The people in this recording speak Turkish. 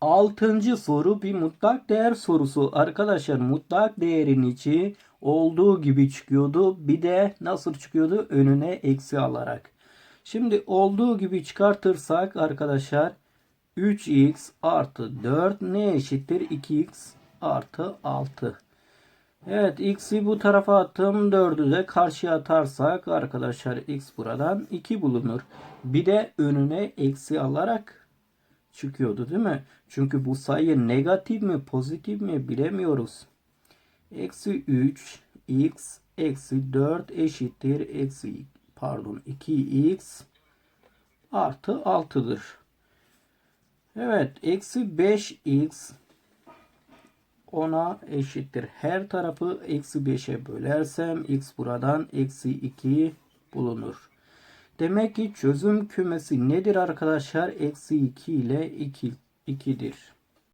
Altıncı soru bir mutlak değer sorusu. Arkadaşlar mutlak değerin içi olduğu gibi çıkıyordu. Bir de nasıl çıkıyordu? Önüne eksi alarak. Şimdi olduğu gibi çıkartırsak arkadaşlar 3x artı 4 ne eşittir? 2x artı 6. Evet x'i bu tarafa attım. 4'ü de karşıya atarsak arkadaşlar x buradan 2 bulunur. Bir de önüne eksi alarak çıkıyordu değil mi? Çünkü bu sayı negatif mi pozitif mi bilemiyoruz. Eksi 3 x eksi 4 eşittir eksi pardon 2x artı 6'dır. Evet eksi 5x ona eşittir. Her tarafı eksi 5'e bölersem x buradan eksi 2 bulunur. Demek ki çözüm kümesi nedir arkadaşlar? Eksi 2 ile 2, 2'dir.